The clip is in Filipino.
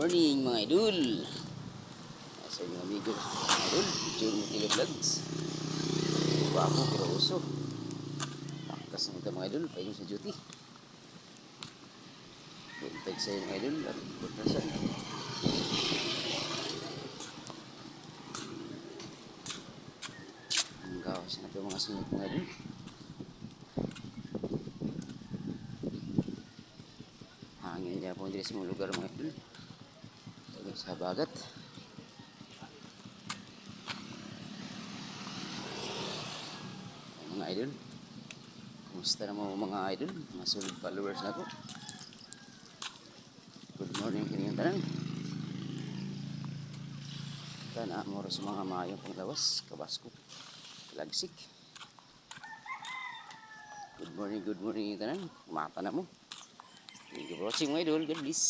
morning mga idol. Sa inyo amigo mga idol, June Mutilo Vlogs. Iba ako pero uso. Takas na ito mga idol, pahingo sa duty. Buntag sa inyo mga idol at buntasan. Ang gawas na ito mga sinit mga idol. Hangin niya po dito sa mga lugar mga idol. Tagal sa bagat. Mga idol. Kumusta na mo mga idol? Mga solid followers na ko. Good morning kining tanan. Tana mo sa mga mayong panglawas, kabasko, lagsik. Good morning, good morning tanan. Mata na mo. Thank you for watching my idol. God bless.